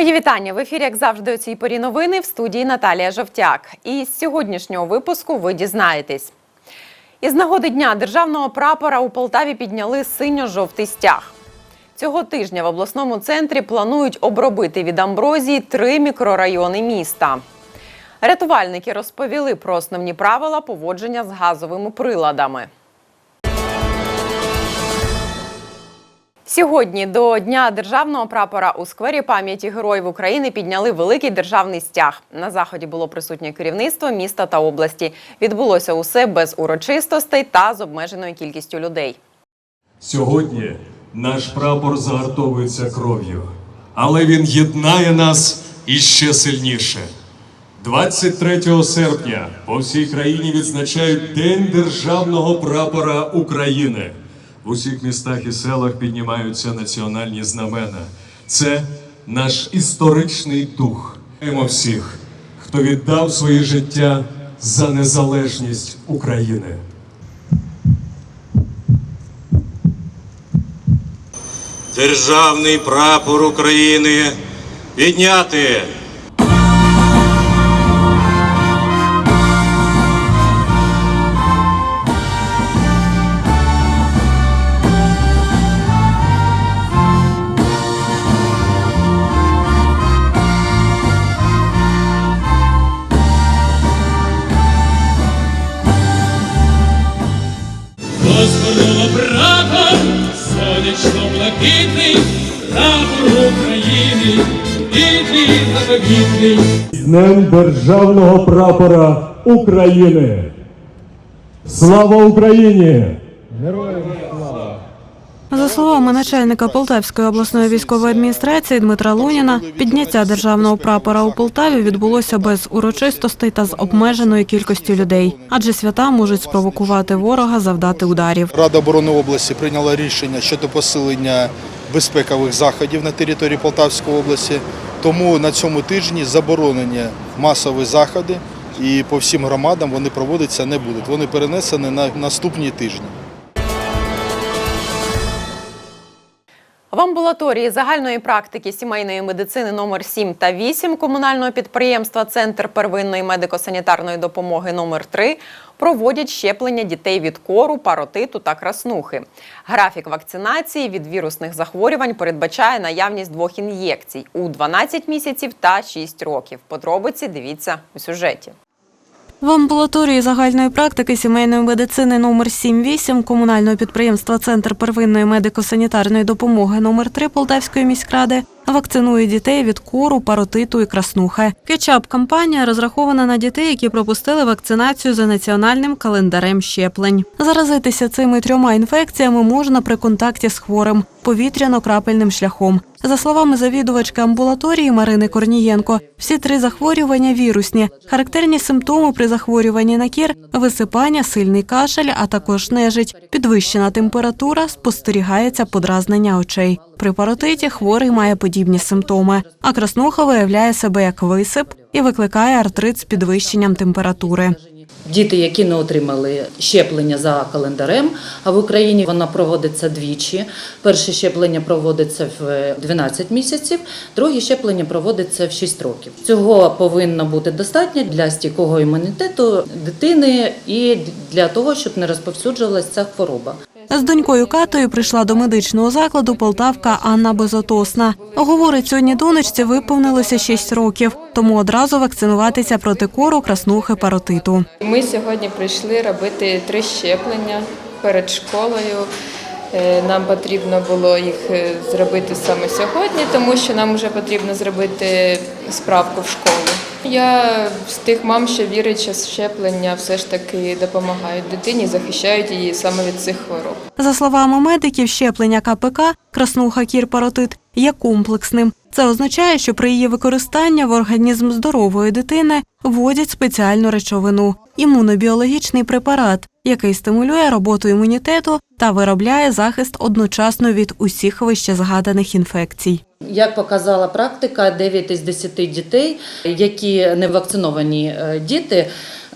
Мої вітання в ефірі, як завжди, у цій порі новини в студії Наталія Жовтяк. І з сьогоднішнього випуску ви дізнаєтесь. Із нагоди дня державного прапора у Полтаві підняли синьо-жовтий стяг. Цього тижня в обласному центрі планують обробити від амброзії три мікрорайони міста. Рятувальники розповіли про основні правила поводження з газовими приладами. Сьогодні до Дня державного прапора у сквері пам'яті героїв України підняли великий державний стяг. На заході було присутнє керівництво міста та області. Відбулося усе без урочистостей та з обмеженою кількістю людей. Сьогодні наш прапор загартовується кров'ю, але він єднає нас іще сильніше. 23 серпня по всій країні відзначають День державного прапора України. Усіх містах і селах піднімаються національні знамена. Це наш історичний дух. Вітаємо всіх, хто віддав своє життя за незалежність України. Державний прапор України підняти. Вітрі. З Днем Державного прапора України! Слава Україні! Героям! За словами начальника Полтавської обласної військової адміністрації Дмитра Луніна, підняття державного прапора у Полтаві відбулося без урочистостей та з обмеженою кількістю людей, адже свята можуть спровокувати ворога завдати ударів. Рада оборони області прийняла рішення щодо посилення безпекових заходів на території Полтавської області. Тому на цьому тижні заборонені масові заходи і по всім громадам вони проводитися не будуть. Вони перенесені на наступні тижні. Амбулаторії загальної практики сімейної медицини номер 7 та 8 комунального підприємства Центр первинної медико-санітарної допомоги номер 3 проводять щеплення дітей від кору, паротиту та краснухи. Графік вакцинації від вірусних захворювань передбачає наявність двох ін'єкцій у 12 місяців та 6 років. Подробиці дивіться у сюжеті. В амбулаторії загальної практики сімейної медицини номер 7-8 комунального підприємства Центр первинної медико-санітарної допомоги номер 3 Полтавської міськради вакцинує дітей від кору, паротиту і краснухи. Кетчап-кампанія розрахована на дітей, які пропустили вакцинацію за національним календарем щеплень. Заразитися цими трьома інфекціями можна при контакті з хворим повітряно-крапельним шляхом. За словами завідувачки амбулаторії Марини Корнієнко, всі три захворювання вірусні. Характерні симптоми при захворюванні на кір – висипання, сильний кашель, а також нежить. Підвищена температура, спостерігається подразнення очей. При паротиті хворий має подібні симптоми, а краснуха виявляє себе як висип і викликає артрит з підвищенням температури. Діти, які не отримали щеплення за календарем, а в Україні вона проводиться двічі. Перше щеплення проводиться в 12 місяців, друге щеплення проводиться в 6 років. Цього повинно бути достатньо для стійкого імунітету дитини і для того, щоб не розповсюджувалася ця хвороба. З донькою Катою прийшла до медичного закладу полтавка Анна Безотосна. Говорить, сьогодні донечці виповнилося 6 років, тому одразу вакцинуватися проти кору, краснухи, паротиту. Ми сьогодні прийшли робити три щеплення перед школою. Е, Нам потрібно було їх е, зробити саме сьогодні, тому що нам вже потрібно зробити справку в школу. Я з тих мам, що вірить, що щеплення все ж таки допомагають дитині, захищають її саме від цих хвороб. За словами медиків, щеплення КПК краснуха кір паротит є комплексним. Це означає, що при її використанні в організм здорової дитини вводять спеціальну речовину імунобіологічний препарат, який стимулює роботу імунітету та виробляє захист одночасно від усіх вище згаданих інфекцій. Як показала практика, 9 із 10 дітей, які не вакциновані е, діти,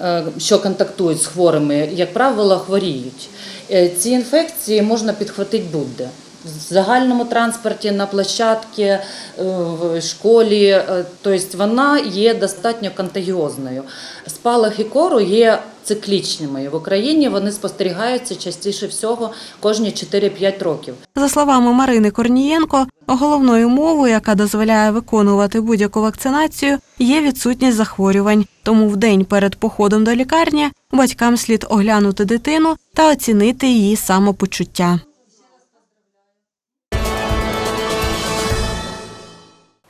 е, що контактують з хворими, як правило, хворіють. Е, Ці інфекції можна підхватити будь-де. В загальному транспорті, на площадці, е, в школі. Е, Тобто вона є достатньо контагіозною. Спалахи кору є циклічними. В Україні вони спостерігаються частіше всього кожні 4-5 років. За словами Марини Корнієнко, головною умовою, яка дозволяє виконувати будь-яку вакцинацію, є відсутність захворювань. Тому в день перед походом до лікарні батькам слід оглянути дитину та оцінити її самопочуття.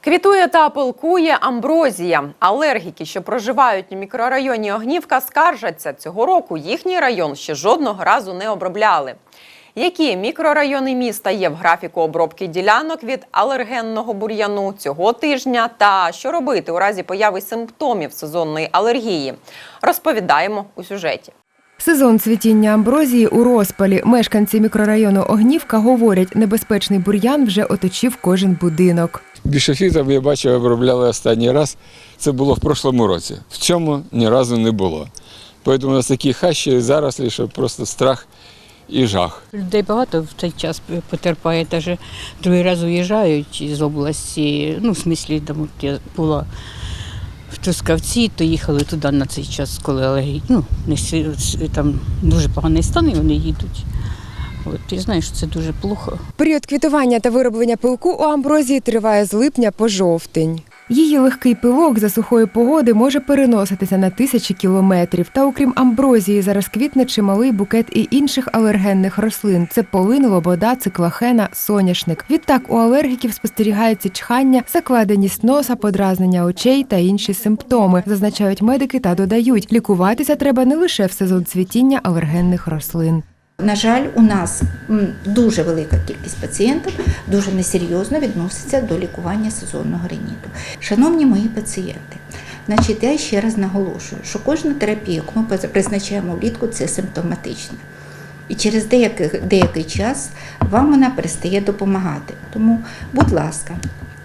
Квітує та пилкує амброзія. Алергіки, що проживають у мікрорайоні Огнівка, скаржаться. Цього року їхній район ще жодного разу не обробляли. Які мікрорайони міста є в графіку обробки ділянок від алергенного бур'яну цього тижня? Та що робити у разі появи симптомів сезонної алергії? Розповідаємо у сюжеті. Сезон цвітіння амброзії у розпалі. Мешканці мікрорайону Огнівка говорять, небезпечний бур'ян вже оточив кожен будинок. Бішофітом я бачив, обробляли останній раз. Це було в прошлому році. В цьому ні разу не було. Тому у нас такі хащі зарослі, що просто страх і жах. Людей багато в цей час потерпає, навіть другий раз уїжджають з області. Ну, в смислі, там от я була в Трускавці, то їхали туди на цей час, коли алергії, ну, там дуже поганий стан, і вони їдуть. От, і знаєш, це дуже плохо. Період квітування та вироблення пилку у амброзії триває з липня по жовтень. Її легкий пилок за сухої погоди може переноситися на тисячі кілометрів. Та окрім амброзії, зараз квітне чималий букет і інших алергенних рослин. Це полин, лобода, циклахена, соняшник. Відтак у алергіків спостерігається чхання, закладеність носа, подразнення очей та інші симптоми, зазначають медики та додають, лікуватися треба не лише в сезон цвітіння алергенних рослин. На жаль, у нас дуже велика кількість пацієнтів дуже несерйозно відноситься до лікування сезонного риніту. Шановні мої пацієнти, значить, я ще раз наголошую, що кожна терапія, яку ми призначаємо влітку, це симптоматична. І через деякий, деякий час вам вона перестає допомагати. Тому, будь ласка,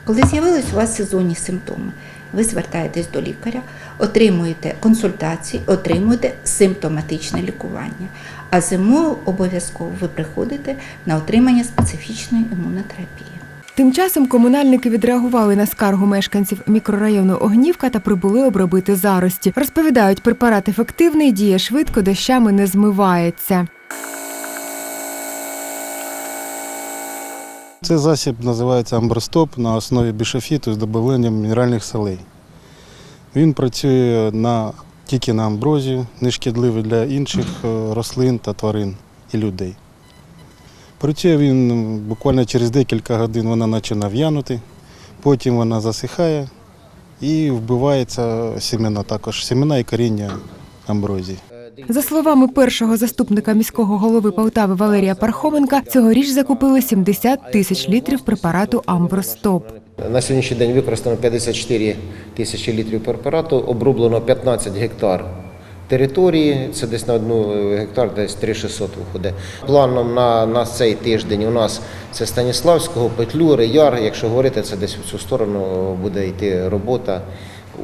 коли з'явились у вас сезонні симптоми, ви звертаєтесь до лікаря, отримуєте консультації, отримуєте симптоматичне лікування. А зимою обов'язково ви приходите на отримання специфічної імунотерапії. Тим часом комунальники відреагували на скаргу мешканців мікрорайону Огнівка та прибули обробити зарості. Розповідають, препарат ефективний, діє швидко, дощами не змивається. Цей засіб називається амбростоп на основі бішофіту з додаванням мінеральних солей. Він працює на, тільки на амброзію, не шкідливий для інших е, рослин та тварин і людей. Працює він буквально через декілька годин вона починає в'янути, потім вона засихає і вбивається семена також, семена і коріння амброзії. За словами першого заступника міського голови Полтави Валерія Пархоменка, цьогоріч закупили 70 тисяч літрів препарату Амбростоп. На сьогоднішній день використано 54 тисячі літрів препарату, оброблено 15 гектар території, це десь на одну гектар, десь 3600 виходить. Планом на, на цей тиждень у нас це Станіславського, Петлюри, Яр. Якщо говорити, це десь в цю сторону буде йти робота.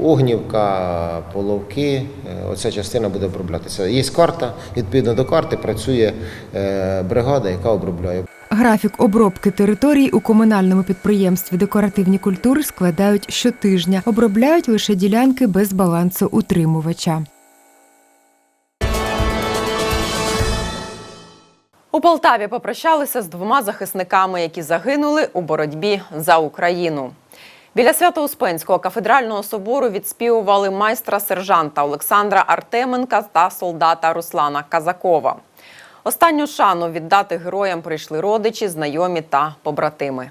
Огнівка, половки, е, оця частина буде оброблятися. Є карта, відповідно до карти працює е, бригада, яка обробляє. Графік обробки територій у комунальному підприємстві декоративні культури складають щотижня. Обробляють лише ділянки без балансу утримувача. У Полтаві попрощалися з двома захисниками, які загинули у боротьбі за Україну. Біля Свято-Успенського кафедрального собору відспівували майстра сержанта Олександра Артеменка та солдата Руслана Казакова. Останню шану віддати героям прийшли родичі, знайомі та побратими.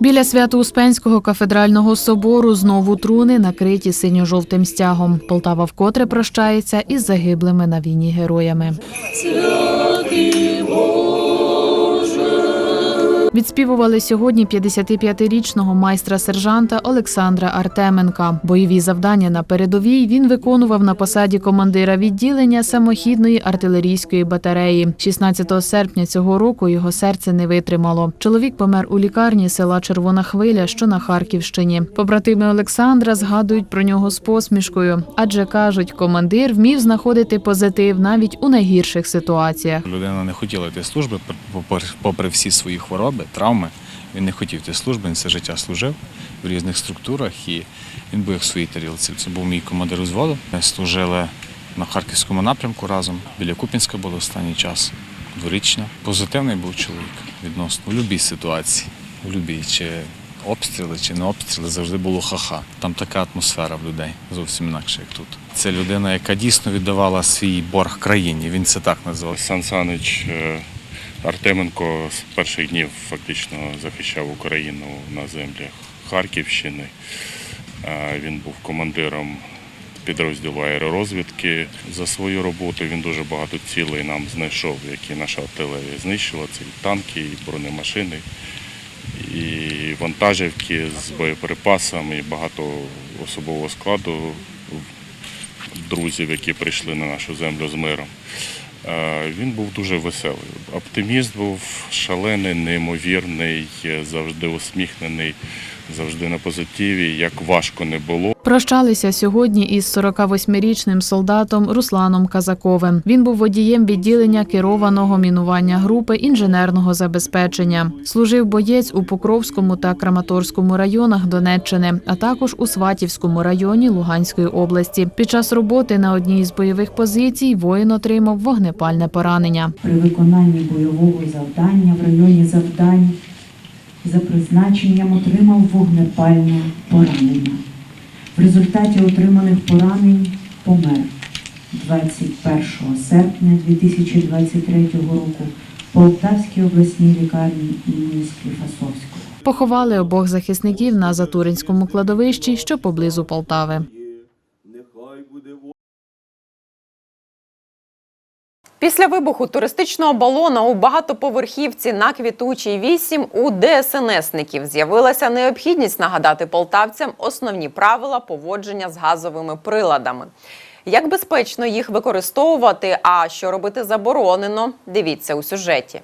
Біля Свято-Успенського кафедрального собору знову труни накриті синьо-жовтим стягом. Полтава вкотре прощається із загиблими на війні героями. Відспівували сьогодні 55-річного майстра-сержанта Олександра Артеменка. Бойові завдання на передовій він виконував на посаді командира відділення самохідної артилерійської батареї. 16 серпня цього року його серце не витримало. Чоловік помер у лікарні села Червона Хвиля, що на Харківщині. Побратими Олександра згадують про нього з посмішкою, адже кажуть, командир вмів знаходити позитив навіть у найгірших ситуаціях. Людина не хотіла йти служби, попри всі свої хвороби, травми. Він не хотів йти служби, він все життя служив в різних структурах і він був як своїй тарілці. Це був мій командир взводу. Ми служили на харківському напрямку разом. Біля Купінська були останній час. Дворічно. Позитивний був чоловік відносно в будь-якій ситуації. В будь-якій. чи обстріли, чи не обстріли, завжди було ха-ха. Там така атмосфера в людей зовсім інакше, як тут. Це людина, яка дійсно віддавала свій борг країні. Він це так назвав. Сан Санич е, Артеменко з перших днів фактично захищав Україну на землях Харківщини. Він був командиром підрозділу аеророзвідки. За свою роботу він дуже багато цілей нам знайшов, які наша артилерія знищила. Це і танки, і бронемашини, і вантажівки з боєприпасами, і багато особового складу друзів, які прийшли на нашу землю з миром. Він був дуже веселий. Оптиміст був шалений, неймовірний, завжди усміхнений, завжди на позитиві. Як важко не було. Прощалися сьогодні із 48-річним солдатом Русланом Казаковим. Він був водієм відділення керованого мінування групи інженерного забезпечення. Служив боєць у Покровському та Краматорському районах Донеччини, а також у Сватівському районі Луганської області. Під час роботи на одній із бойових позицій воїн отримав вогнепальне поранення. при виконанні бойового завдання в районі завдань за призначенням отримав вогнепальне поранення. В результаті отриманих поранень помер 21 серпня 2023 року в Полтавській обласній лікарні імені Скліфасовського. Поховали обох захисників на Затуринському кладовищі, що поблизу Полтави. Після вибуху туристичного балона у багатоповерхівці на Квітучій 8 у ДСНСників з'явилася необхідність нагадати полтавцям основні правила поводження з газовими приладами. Як безпечно їх використовувати, а що робити заборонено, дивіться у сюжеті.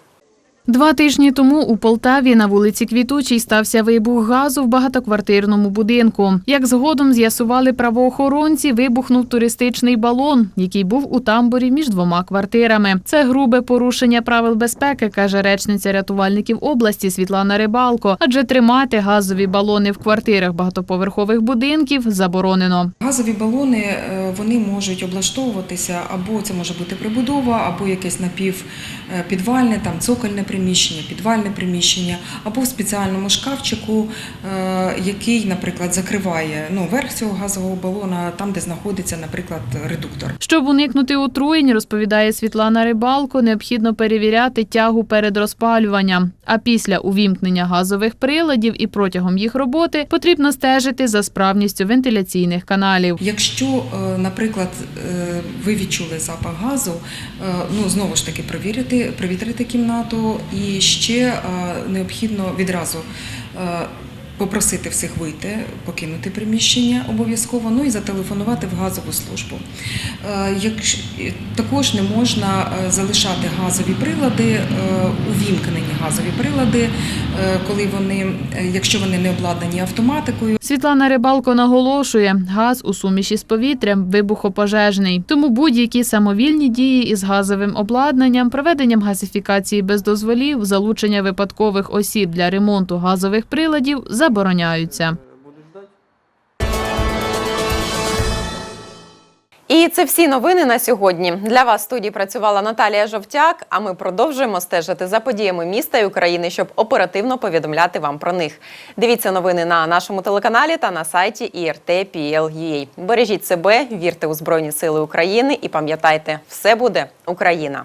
Два тижні тому у Полтаві на вулиці Квітучій стався вибух газу в багатоквартирному будинку. Як згодом з'ясували правоохоронці, вибухнув туристичний балон, який був у тамбурі між двома квартирами. Це грубе порушення правил безпеки, каже речниця рятувальників області Світлана Рибалко. Адже тримати газові балони в квартирах багатоповерхових будинків заборонено. Газові балони е, вони можуть облаштовуватися або це може бути прибудова, або якесь напівпідвальне, там цокольне приміщення, підвальне приміщення, або в спеціальному шкафчику, е, який, наприклад, закриває ну, верх цього газового балона, там, де знаходиться, наприклад, редуктор. Щоб уникнути отруєнь, розповідає Світлана Рибалко, необхідно перевіряти тягу перед розпалюванням. А після увімкнення газових приладів і протягом їх роботи потрібно стежити за справністю вентиляційних каналів. Якщо, е, наприклад, е, ви відчули запах газу, ну знову ж таки провірити, провітрити кімнату і ще е, необхідно відразу. Попросити всіх вийти, покинути приміщення обов'язково, ну і зателефонувати в газову службу. Е, також не можна е, залишати газові прилади, е, увімкнені газові прилади, коли вони, якщо вони не обладнані автоматикою. Світлана Рибалко наголошує, газ у суміші з повітрям вибухопожежний. Тому будь-які самовільні дії із газовим обладнанням, проведенням газифікації без дозволів, залучення випадкових осіб для ремонту газових приладів забороняються. І це всі новини на сьогодні. Для вас в студії працювала Наталія Жовтяк. А ми продовжуємо стежити за подіями міста і України, щоб оперативно повідомляти вам про них. Дивіться новини на нашому телеканалі та на сайті IRT.PL.UA. Бережіть себе, вірте у Збройні Сили України і пам'ятайте, все буде Україна.